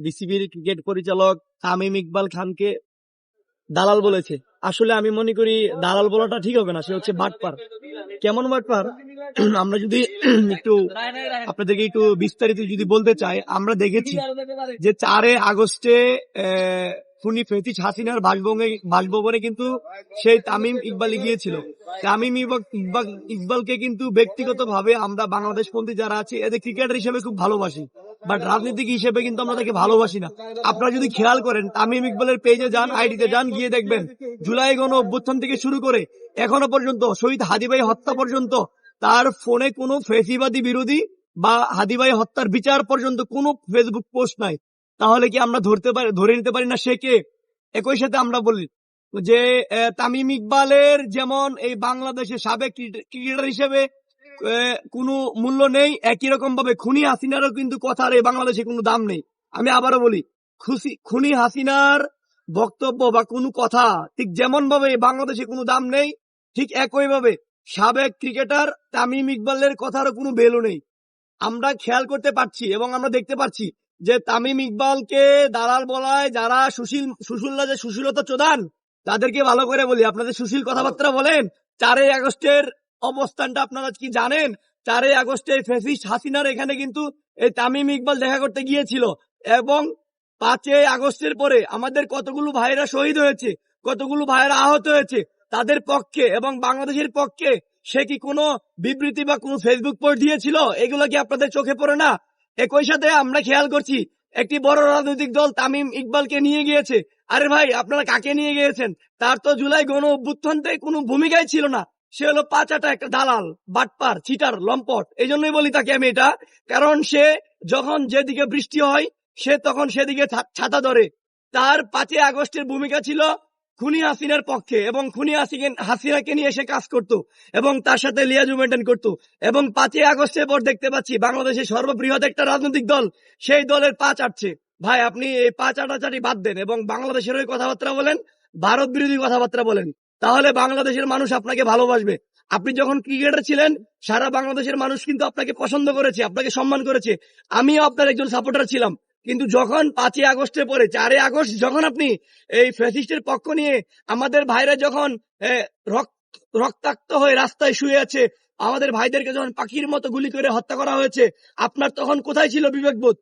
বিসিবির ক্রিকেট পরিচালক তামিম ইকবাল খানকে দালাল বলেছে। আসলে আমি মনে করি দালাল বলাটা ঠিক হবে না, সে হচ্ছে বাটপার। কেমন বাটপার? আমরা যদি একটু আপনাদেরকে একটু বিস্তারিত যদি বলতে চাই, আমরা দেখেছি যে চারে আগস্টে খুনি ফেতিস হাসিনার বাসভবনে বাসভবনে কিন্তু সেই তামিম ইকবাল গিয়েছিল। তামিম ইকবাল- ইকবাল- ইকবালকে কিন্তু ব্যক্তিগত ভাবে আমরা বাংলাদেশ পন্থী যারা আছি, এদের ক্রিকেটার হিসেবে খুব ভালোবাসি। বাট রাজনীতিক হিসেবে কিন্তু আমরা তাকে ভালোবাসি না। আপনারা যদি খেয়াল করেন, তামিম ইকবালের পেজে যান আইডিতে যান, গিয়ে দেখবেন, জুলাই গণ অভ্যুত্থান থেকে শুরু করে এখনও পর্যন্ত, শহীদ হাদিভাই হত্যা পর্যন্ত, তার ফোনে কোনো ফেসিবাদী বিরোধী বা হাদিভাই হত্যার বিচার পর্যন্ত কোনো ফেসবুক পোস্ট নাই। তাহলে কি আমরা ধরতে পারি, ধরে নিতে পারি না সে কে? একই সাথে আমরা বলি যে তামিম ইকবালের যেমন এই বাংলাদেশের সাবেক ক্রিকেটার হিসেবে কোনো মূল্য নেই। একই রকম ভাবে খুনি হাসিনারও কিন্তু কথার এই বাংলাদেশে কোনো দাম নেই। আমি আবারও বলি, খুশি, খুনি হাসিনার বক্তব্য বা কোনো কথা ঠিক যেমন ভাবে বাংলাদেশে কোনো দাম নেই, ঠিক একই ভাবে সাবেক ক্রিকেটার তামিম ইকবালের কথারও কোনো ভ্যালু নেই। আমরা খেয়াল করতে পারছি এবং আমরা দেখতে পাচ্ছি যে তামিম ইকবালকে দালাল বলায় যারা সুশীল সুশীলরা যে সুশীলতা চোদান তাদেরকে ভালো করে বলি, আপনাদের সুশীল কথাবার্তা বলেন, চারই আগস্টের অবস্থানটা আপনারা কি জানেন? চারই আগস্টে ফেসিস্ট হাসিনার এখানে কিন্তু এই তামিম ইকবাল দেখা করতে গিয়েছিল এবং পাঁচই আগস্টের পরে আমাদের কতগুলো ভাইরা শহীদ হয়েছে, কতগুলো ভাইরা আহত হয়েছে, তাদের পক্ষে এবং বাংলাদেশের পক্ষে সে কি কোনো বিবৃতি বা কোনো ফেসবুক পোস্ট দিয়েছিল? এগুলো কি আপনাদের চোখে পড়ে না? একই সাথে আমরা খেয়াল করছি, একটি বড় রাজনৈতিক দল তামিম ইকবালকে নিয়ে গিয়েছে। আরে ভাই, আপনারা কাকে নিয়ে গিয়েছেন? তার তো জুলাই গণ অভ্যুত্থানতে কোনো ভূমিকাই ছিল না। সে হলো পাঁচাটা একটা দালাল, বাটপার, চিটার, লম্পট। এই জন্যই বলি তাকে আমি এটা। কারণ সে যখন যেদিকে বৃষ্টি হয়, সে তখন সেদিকে ছাতা ধরে। তার পাঁচই আগস্টের ভূমিকা ছিল খুনি হাসিনার পক্ষে এবং খুনি হাসিকে- হাসিনাকে নিয়ে সে কাজ করত এবং তার সাথে লিয়াজু মেনটেন করত। এবং পাঁচই আগস্টের পর দেখতে পাচ্ছি বাংলাদেশের সর্ববৃহৎ একটা রাজনৈতিক দল, সেই দলের পা চাটছে ভাই, আপনি এই পা চাটাচাটি বাদ দেন এবং বাংলাদেশের ওই কথাবার্তা বলেন, ভারত বিরোধী কথাবার্তা বলেন। তাহলে বাংলাদেশের মানুষ আপনাকে ভালোবাসবে। আপনি যখন ক্রিকেটার ছিলেন, সারা বাংলাদেশের মানুষ কিন্তু আপনাকে পছন্দ করেছে, আপনাকে সম্মান করেছে। আমিও আপনার একজন সাপোর্টার ছিলাম। কিন্তু যখন পাঁচই আগস্টের পরে, চারই আগস্ট যখন আপনি এই ফ্যাসিস্টের পক্ষ নিয়ে আমাদের ভাইরা যখন রক্তাক্ত হয়ে রাস্তায় শুয়ে আছে, আমাদের ভাইদেরকে যখন পাখির মতো গুলি করে হত্যা করা হয়েছে, আপনার তখন কোথায় ছিল বিবেকবোধ?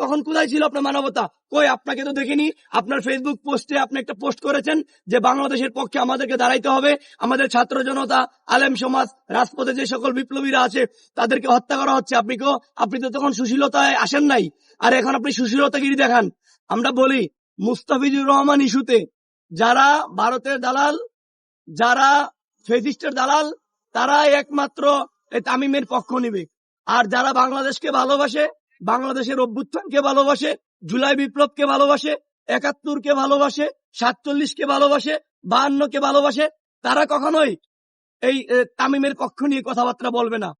তখন কোথায় ছিল আপনার মানবতা? কই, আপনাকে তো দেখিনি। আপনার ফেসবুক পোস্টে আপনি একটা পোস্ট করেছেন যে বাংলাদেশের পক্ষে আমাদেরকে দাঁড়াইতে হবে। আমাদের ছাত্র জনতা, আলেম সমাজ, রাজপথে যে সকল বিপ্লবীরা আছে, তাদেরকে হত্যা করা হচ্ছে। আপনি কেউ আপনি তো তখন সুশীলতায় আসেন নাই। আর এখন আপনি সুশীলতাগিরি দেখান। আমরা বলি, মুস্তাফিজুর রহমান ইস্যুতে যারা ভারতের দালাল, যারা ফেসিস্টের দালাল, তারাই একমাত্র তামিমের পক্ষ নিবে। আর যারা বাংলাদেশকে ভালোবাসে বাংলাদেশের অভ্যুত্থানকে ভালোবাসে, জুলাই বিপ্লবকে ভালোবাসে একাত্তর কে ভালোবাসে সাতচল্লিশ কে ভালোবাসে, বাহান্নকে ভালোবাসে, তারা কখনোই এই তামিমের পক্ষ নিয়ে কথাবার্তা বলবে না।